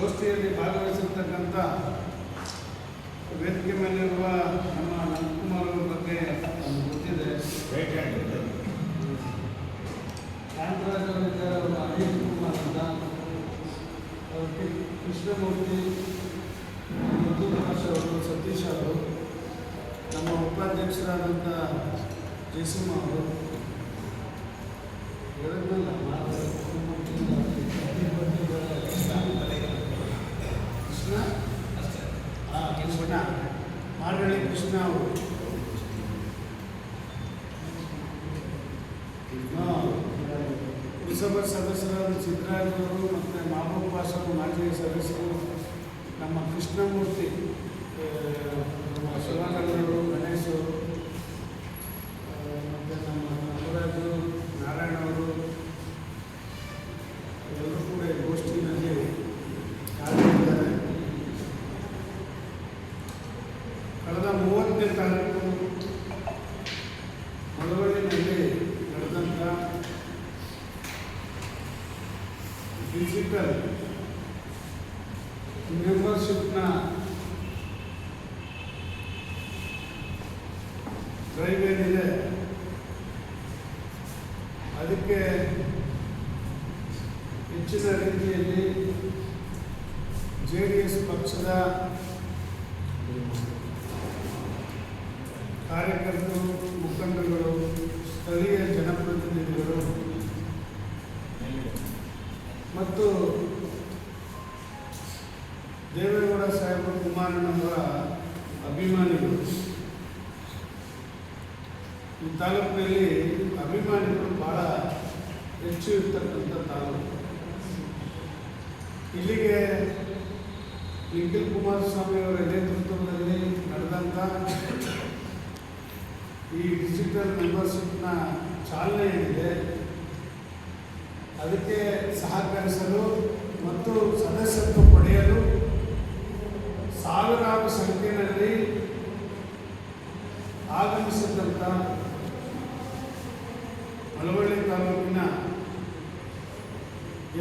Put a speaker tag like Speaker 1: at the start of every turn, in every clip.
Speaker 1: ಗೋಷ್ಠಿಯಲ್ಲಿ ಭಾಗವಹಿಸಿರ್ತಕ್ಕಂಥ ವೇದಿಕೆ ಮೇಲಿರುವ ನಮ್ಮ ನಂದಕುಮಾರ್ ಅವರ ಬಗ್ಗೆ ನಮ್ಗೆ ಗೊತ್ತಿದೆ. ಕಾಂತರಾಜ್ ಅವರಿದ್ದಾರೆ ಅವರು ಅನಿಲ್ ಕುಮಾರ್ ಅಂತ. ಅವ್ರಿಗೆ ಕೃಷ್ಣಮೂರ್ತಿ ಮಧು ಪ್ರಕಾಶ್ ಅವರು ಸತೀಶ್ ಅವರು ನಮ್ಮ ಉಪಾಧ್ಯಕ್ಷರಾದಂಥ ಜಯಸಿಂಹ ಅವರು. ಹೇಳಿದ್ನಲ್ಲ ಕೃಷ್ಣ ಮಾರ್ಗಳಿ ಕೃಷ್ಣ ಅವರು. ಪುರಸಭಾ ಸದಸ್ಯರಾದ ಸಿದ್ದರಾಜವರು ಮತ್ತು ಮಹಬೂಬ್ ಬಾಷಾ ಮಾಜಿ ಸದಸ್ಯರು, ನಮ್ಮ ಕೃಷ್ಣಮೂರ್ತಿ ನಮ್ಮ ಗಣೇಶ್ ಅವರು ಮತ್ತು ನಮ್ಮ ನಟರಾಜು ನಾರಾಯಣ ಅವರು ಎಲ್ಲರೂ ಕೂಡ ಈ ಗೋಷ್ಠಿನಲ್ಲಿ ಹಾಜರಿದ್ದಾರೆ ಕಳೆದ ಮೂವತ್ತನೇ ತಾರೀಕು ಮಳವಳ್ಳಿನಲ್ಲಿ ನಡೆದಂಥ ಡಿಜಿಟಲ್ ಮೆಂಬರ್ಶಿಪ್ನ ಡ್ರೈವ್ ಏನಿದೆ ಅದಕ್ಕೆ ಹೆಚ್ಚಿನ ರೀತಿಯಲ್ಲಿ ಜೆ ಡಿ ಎಸ್ ಪಕ್ಷದ ಕಾರ್ಯಕರ್ತರು, ಮುಖಂಡರುಗಳು, ಸ್ಥಳೀಯ ಜನಪ್ರತಿನಿಧಿಗಳು ಮತ್ತು ದೇವೇಗೌಡ ಸಾಹೇಬ ಕುಮಾರಣ್ಣವರ ಅಭಿಮಾನಿಗಳು. ಈ ತಾಲೂಕಿನಲ್ಲಿ ಅಭಿಮಾನಿಗಳು ಬಹಳ ಹೆಚ್ಚು ಇರ್ತಕ್ಕಂಥ ತಾಲೂಕು. ಇಲ್ಲಿಗೆ ನಿಖಿಲ್ ಕುಮಾರಸ್ವಾಮಿ ಅವರ ನೇತೃತ್ವದಲ್ಲಿ ನಡೆದಂಥ ಈ ಡಿಜಿಟಲ್ ಮೆಂಬರ್ಶಿಪ್ನ ಚಾಲನೆ ಏನಿದೆ, ಅದಕ್ಕೆ ಸಹಕರಿಸಲು ಮತ್ತು ಸದಸ್ಯತ್ವ ಪಡೆಯಲು ಸಾವಿರಾರು ಸಂಖ್ಯೆಯಲ್ಲಿ ಆಗಮಿಸಿದಂಥ ಮಳವಳ್ಳಿ ತಾಲೂಕಿನ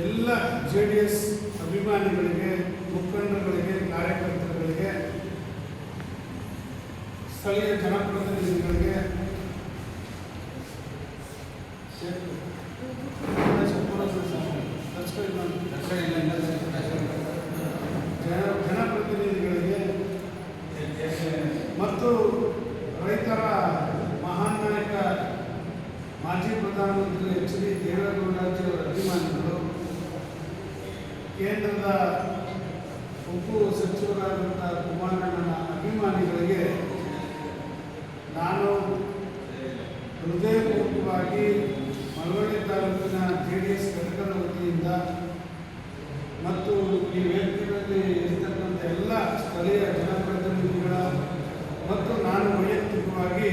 Speaker 1: ಎಲ್ಲ ಜೆ ಡಿ ಎಸ್ ಅಭಿಮಾನಿಗಳಿಗೆ ಮುಖಂಡರುಗಳಿಗೆ ಕಾರ್ಯಕರ್ತರುಗಳಿಗೆ ಸ್ಥಳೀಯ ಜನಪ್ರತಿನಿಧಿಗಳಿಗೆ ಜನ- ಜನಪ್ರತಿನಿಧಿಗಳಿಗೆ ಮತ್ತು ರೈತರ ಮಹಾನ್ ನಾಯಕ ಮಾಜಿ ಪ್ರಧಾನಮಂತ್ರಿ ಎಚ್ ಡಿ ದೇವೇಗೌಡಜಿಯವರ ಅಭಿಮಾನಿಗಳು ಕೇಂದ್ರದ ಉಪ್ಪು ಸಚಿವರಾದಂಥ ಕುಮಾರಣ್ಣನ ಅಭಿಮಾನಿಗಳಿಗೆ ನಾನು ಹೃದಯಪೂರ್ವಕವಾಗಿ ಮಳವಳ್ಳಿ ತಾಲೂಕಿನ ಜೆ ಡಿ ಎಸ್ ಘಟಕದ ವತಿಯಿಂದ ಮತ್ತು ಈ ವೇದಿಕೆಯಲ್ಲಿ ಇರ್ತಕ್ಕಂಥ ಎಲ್ಲ ಸ್ಥಳೀಯ ಜನಪ್ರತಿನಿಧಿಗಳ ಮತ್ತು ನಾನು ವೈಯಕ್ತಿಕವಾಗಿ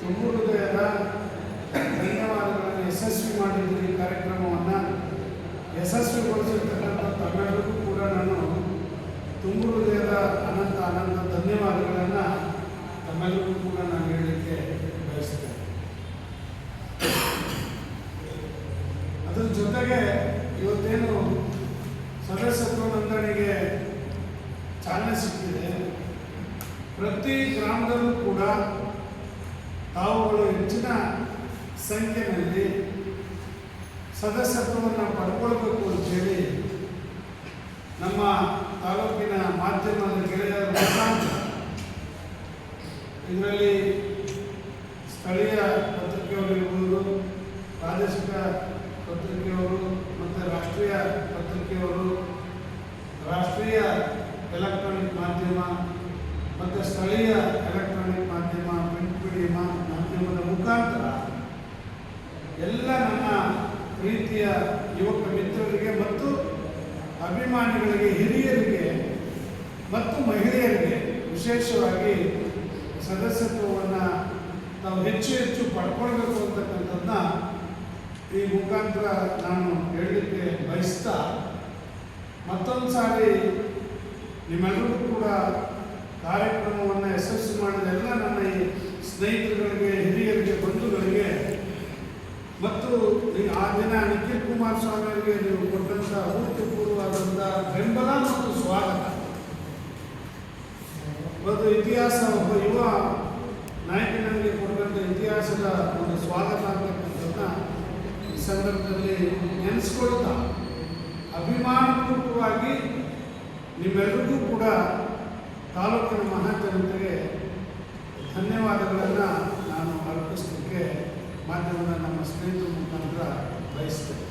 Speaker 1: ತುಂಬ ಹೃದಯದ ಧನ್ಯವಾದಗಳನ್ನು ಯಶಸ್ವಿ ಮಾಡಿದ್ದೀನಿ ಈ ಕಾರ್ಯಕ್ರಮವನ್ನು. ಯಶಸ್ವಿಗೊಳಿಸಿರ್ತಕ್ಕಂಥ ತಮ್ಮೆಲ್ಲರಿಗೂ ಕೂಡ ನಾನು ತುಂಬ ಹೃದಯದ ಅನಂತ ಅನಂತ ಧನ್ಯವಾದಗಳನ್ನು ತಮ್ಮೆಲ್ಲರಿಗೂ ಕೂಡ ನಾನು ಹೇಳಲಿಕ್ಕೆ ಬಯಸ್ತೇನೆ ಅದ್ರ ಜೊತೆಗೆ ಇವತ್ತೇನು ಸದಸ್ಯತ್ವ ನೋಂದಣಿಗೆ ಚಾಲನೆ ಸಿಕ್ಕಿದೆ ಪ್ರತಿ ಗ್ರಾಮದಲ್ಲೂ ಕೂಡ ತಾವುಗಳು ಹೆಚ್ಚಿನ ಸಂಖ್ಯೆಯಲ್ಲಿ ಸದಸ್ಯತ್ವವನ್ನು ಪಡ್ಕೊಳ್ಬೇಕು ಅಂತೇಳಿ ನಮ್ಮ ತಾಲೂಕಿನ ಮಾಧ್ಯಮದ ಗೆಳೆಯರ ಮುಖಾಂತರ ಇದರಲ್ಲಿ ಸ್ಥಳೀಯ ಪತ್ರಿಕೆಯವರು ಇರ್ಬೋದು ಪ್ರಾದೇಶಿಕ ಪತ್ರಿಕೆಯವರು ಮತ್ತು ರಾಷ್ಟ್ರೀಯ ಪತ್ರಿಕೆಯವರು, ರಾಷ್ಟ್ರೀಯ ಎಲೆಕ್ಟ್ರಾನಿಕ್ ಮಾಧ್ಯಮ ಮತ್ತು ಸ್ಥಳೀಯ ಎಲೆಕ್ಟ್ರಾನಿಕ್ ಮಾಧ್ಯಮ ಪ್ರಿಂಟ್ ಮೀಡಿಯಮ ಮಾಧ್ಯಮದ ಮುಖಾಂತರ ಎಲ್ಲ ನನ್ನ ಪ್ರೀತಿಯ ಯುವಕ ಮಿತ್ರರಿಗೆ ಮತ್ತು ಅಭಿಮಾನಿಗಳಿಗೆ, ಹಿರಿಯರಿಗೆ ಮತ್ತು ಮಹಿಳೆಯರಿಗೆ ವಿಶೇಷವಾಗಿ ಸದಸ್ಯತ್ವವನ್ನು ತಾವು ಹೆಚ್ಚು ಹೆಚ್ಚು ಪಡ್ಕೊಳ್ಬೇಕು ಅಂತಕ್ಕಂಥದ್ದನ್ನ ಈ ಮುಖಾಂತರ ನಾನು ಹೇಳಲಿಕ್ಕೆ ಬಯಸ್ತಾ ಮತ್ತೊಂದು ಸಾರಿ ನಿಮ್ಮೆಲ್ಲರಿಗೂ ಕೂಡ ಕಾರ್ಯಕ್ರಮವನ್ನು ಯಶಸ್ವಿ ಮಾಡಿದ ಎಲ್ಲ ನನ್ನ ಈ ಸ್ನೇಹಿತರುಗಳಿಗೆ ಹಿರಿಯರಿಗೆ ಬಂಧುಗಳಿಗೆ, ಮತ್ತು ಆ ದಿನ ನಿಖಿಲ್ ಕುಮಾರಸ್ವಾಮಿ ಅವರಿಗೆ ನೀವು ಕೊಟ್ಟಂಥ ಅಭೂತಪೂರ್ವವಾದಂಥ ಬೆಂಬಲ ಮತ್ತು ಸ್ವಾಗತ. ಒಂದು ಇತಿಹಾಸ, ಒಬ್ಬ ಯುವ ನಾಯಕನಿಗೆ ಕೊಡುವಂಥ ಇತಿಹಾಸದ ಒಂದು ಸ್ವಾಗತ ಅಂತಕ್ಕಂಥದ್ದನ್ನ ಈ ಸಂದರ್ಭದಲ್ಲಿ ನೆನೆಸ್ಕೊಳ್ತಾ, ಅಭಿಮಾನಪೂರ್ವಕವಾಗಿ ನಿಮ್ಮೆಲ್ಲರಿಗೂ ಕೂಡ ತಾಲೂಕಿನ ಮಹಾಜನತೆಗೆ ಧನ್ಯವಾದಗಳನ್ನು ನಾನು ಅರ್ಪಿಸಲಿಕ್ಕೆ ಮಾಧ್ಯಮದ ನಮ್ಮ ಸ್ನೇಹಿತರ ಮುಖಾಂತರ ಬಯಸ್ತೇನೆ.